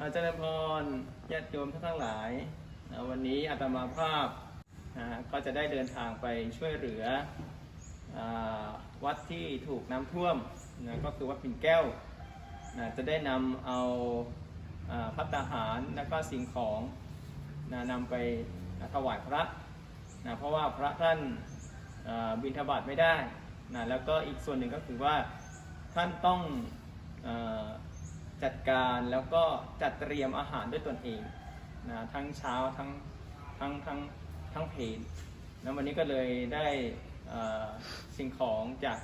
อาจารย์พรญาติโยมทั้งหลาย วันนี้อาตมาภาพก็จะได้เดินทางไปช่วยเหลืออวัดที่ถูกน้ำท่วมนะก็คือวัดปิ่นแก้วนะจะได้นำเอาอพัตตาหารและก็สิ่งของนะนำไปถวายพระนะเพราะว่าพระท่านบิณฑบาตไม่ได้นะแล้วก็อีกส่วนหนึ่งก็คือว่าท่านต้องอ จัดการแล้วก็จัดเตรียมอาหารด้วยตนเองนะทั้งเช้าทั้งทั้งทั้งทั้งเพลนแล้ววันนี้ก็เลยได้สิ่งของจาก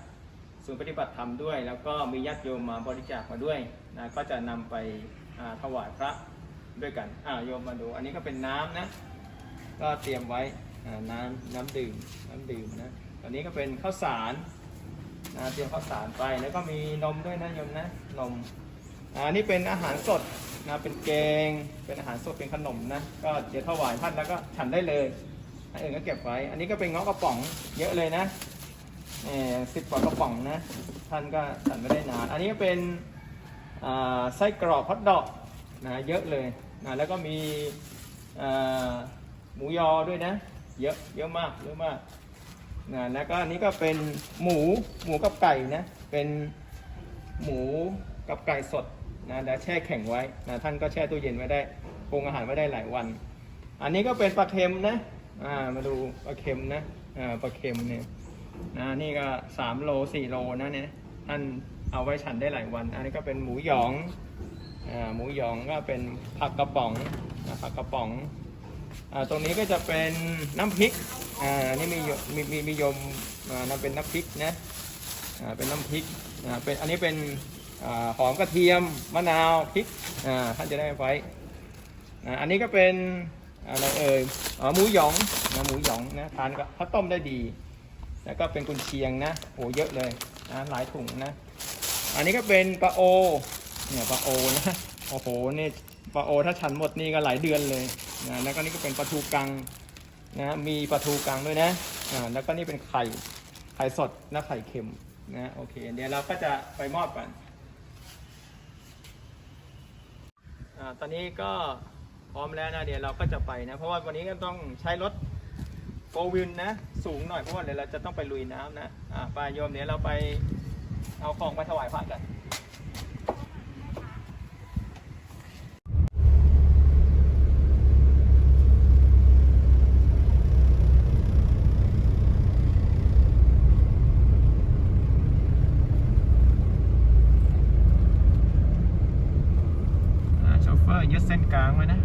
ศูนย์ปฏิบัติธรรมด้วย แล้วก็มีญาติโยมมาบริจาคมาด้วยนะก็จะนำไปถวายพระด้วยกันอ่าโยมมาดู อันนี้ก็เป็นน้ำนะ ก็เตรียมไว้อ่าน้ำน้ำดื่มน้ำดื่มนะอันนี้ก็เป็นข้าวสารนะเตรียมข้าวสารไปแล้วก็มีนมด้วยนะโยมนะนม อันนี้เป็นอาหารสดนะเป็นแกง เป็นอาหารสดเป็นขนมนะก็เดี๋ยวถวายท่านแล้วก็ฉันได้เลยอันอื่นก็เก็บไว้ อันนี้ก็เป็นเงาะกระป๋องเยอะเลยนะสิบกว่ากระป๋องนะท่านก็ฉันไม่ได้นานอันนี้ก็เป็นไส้กรอกฮอทดอกนะเยอะเลยนะแล้วก็มีหมูยอด้วยนะ เยอะเยอะมากเยอะมากนะแล้วก็อันนี้ก็เป็นหมูหมูกับไก่นะเป็นหมูกับไก่สด นะแล้วแช่แข็งไว้นะท่านก็แช่ตู้เย็นไว้ได้ปรุงอาหารไว้ได้หลายวัน อันนี้ก็เป็นปลาเค็มนะอ่ามาดูปลาเค็มนะอ่าปลาเค็มเนี่ยนะนี่ก็สามโลสี่โลนะเนี่ยท่านเอาไว้ฉันได้หลายวัน อันนี้ก็เป็นหมูหยองอ่าหมูหยองก็เป็นผักกระป๋องนะผักกระป๋องอ่าตรงนี้ก็จะเป็นน้ำพริกอ่านนี้มีมีมีมีโยมอ่านะเป็นน้ำพริกนะอ่าเป็นน้ำพริกอ่าเป็นอันนี้เป็น หอมกระเทียมมะนาวพริกอ่าท่านจะได้ไว้อันนี้ก็เป็นอะไรเอ่ยหมูหยองนะหมูหยองนะทานกับข้าวต้มได้ดี แล้วก็เป็นกุนเชียงนะโอ้เยอะเลยนะหลายถุงนะ อันนี้ก็เป็นปลาโอเนี่ยปลาโอนะโอ้โหนี่ปลาโอถ้าฉันหมดนี่ก็หลายเดือนเลยนะแล้วก็นี่ก็เป็นปลาทูกังนะมีปลาทูกังด้วยนะอ่าแล้วก็นี่เป็นไข่ไข่สดและไข่เค็มนะโอเค เดี๋ยวเราก็จะไปมอบกัน อ่าตอนนี้ก็พร้อมแล้วนะเดี๋ยวเราก็จะไปนะ เพราะว่าวันนี้ก็ต้องใช้รถโฟวินนะ สูงหน่อยเพราะว่าเดี๋ยวเราจะต้องไปลุยน้ำนะอ่าไปโยมเดี๋ยวเราไปเอาของไปถวายพระกันอ่าโชเฟอร์ยึดเส้นกลางไว้นะ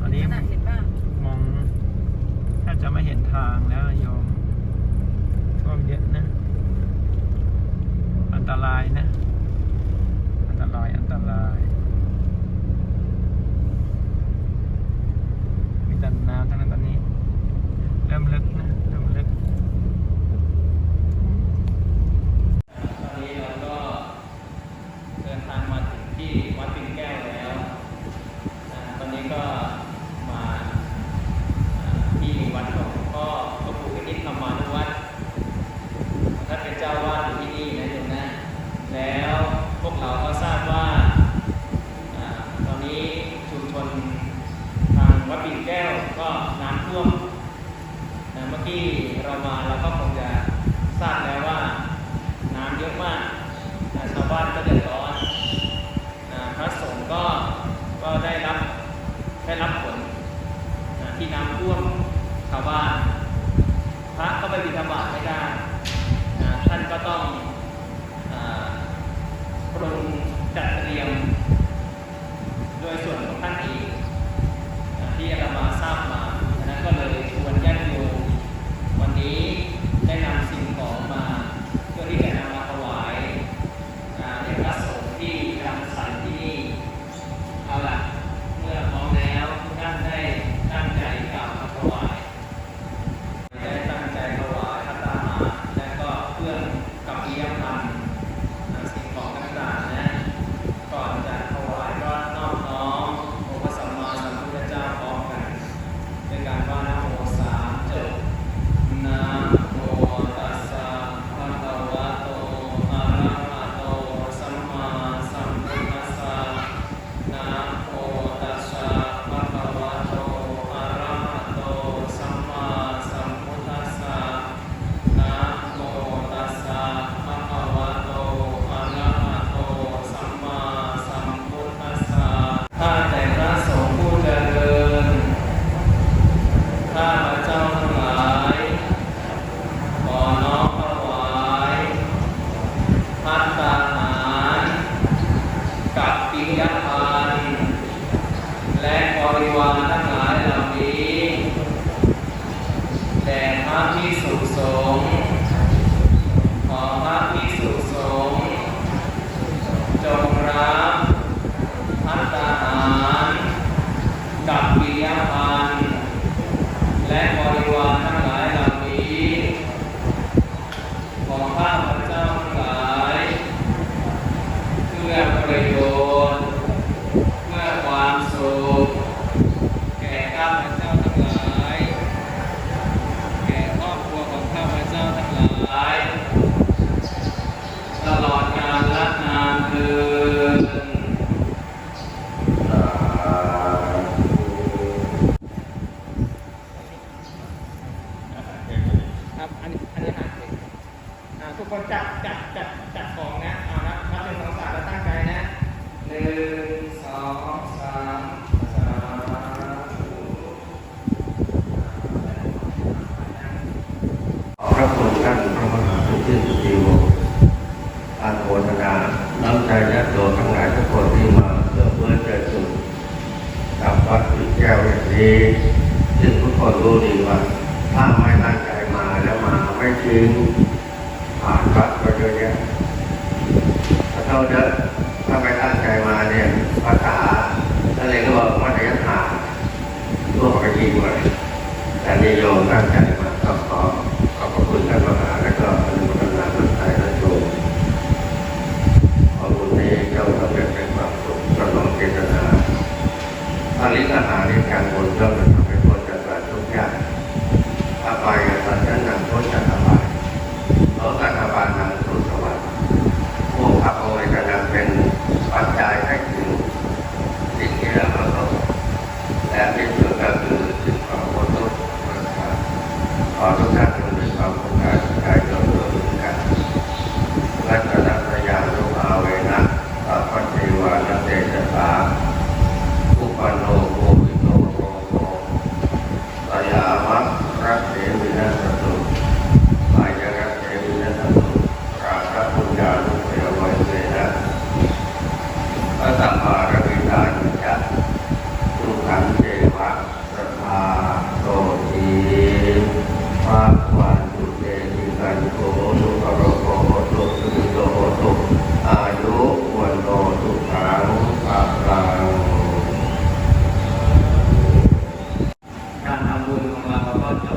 ตอนนี้ ขนาดเห็นป่ะ มองแทบจะไม่เห็นทางแล้วโยมท่วมเยอะนะ อันตรายนะ อันตรายอันตราย มีแต่น้ำทั้งนั้นตอนนี้ เริ่มลึกนะ เริ่มลึก ตอนนี้เราก็เดินทางมาถึง ที่วัดปิ่นแก้วแล้วอ่าตอนนี้ก็มาที่วัดของหลวงพ่อพระครูพินิจธรรมานุวัฒน์ท่านเป็นเจ้าวาดอยู่ที่นี่นะโยมนะแล้วพวกเราก็ทราบว่าอ่าตอนนี้ชุมชนทางวัดปิ่นแก้วก็น้ำท่วมนะเมื่อกี้เรามาเราก็คงจะทราบแล้วว่าน้ำเยอะมากนะชาวบ้านก็เดือดร้อนอ่าพระสงฆ์ก็ก็ได้รับได้รับผล น้ำท่วมชาวบ้านพระก็ไปบิณฑบาต ราเถอะถ้าไปตั้งใจมาเนี่ยภาษาอะไรก็ว่ามัธยฐานร่วมกับทีมอะไ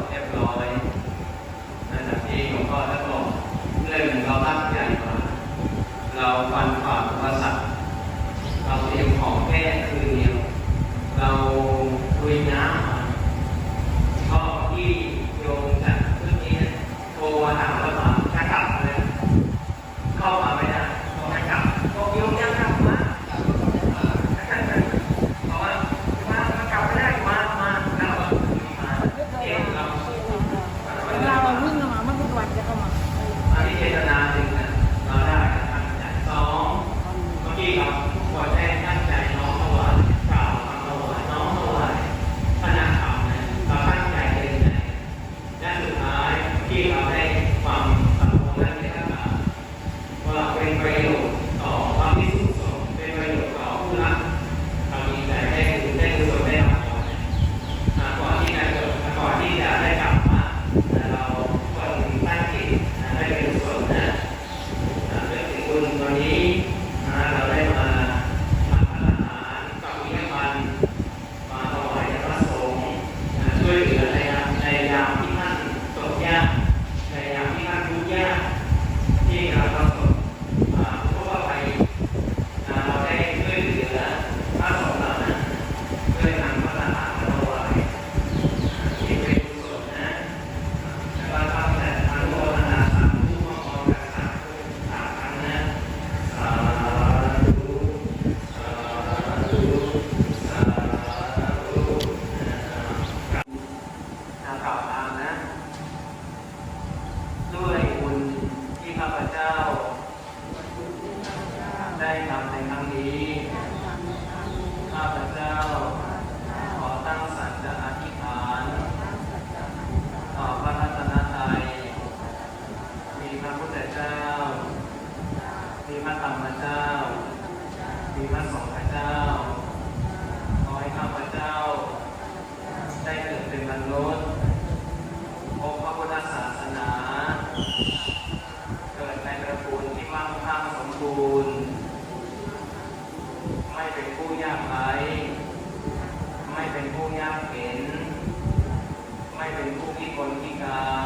เรียบร้อยหละที่หลงพ่อท่านบอกเรื่องเราตั้งใจมา เราฟันฝ่าอุปสรรคเราเตรียมของแก้คืนเดีเราคุยน้ำก็ที่โยมจากเรื่องี้โทรถามเราจะกลับเลยเข้ามาไม่ได้ต้องให้กลับก็ยกยัง ข้าตามพระเจ้า มีพระของพระเจ้า ขอให้ข้าพระเจ้า ได้เกิดเป็นมนุษย์พบพระพุทธศาสนา เกิดในตระกูลที่มั่งคั่งสมบูรณ์ ไม่เป็นผู้ยากไร้ไม่เป็นผู้ยากเห็น ไม่เป็นผู้ที่คนที่กา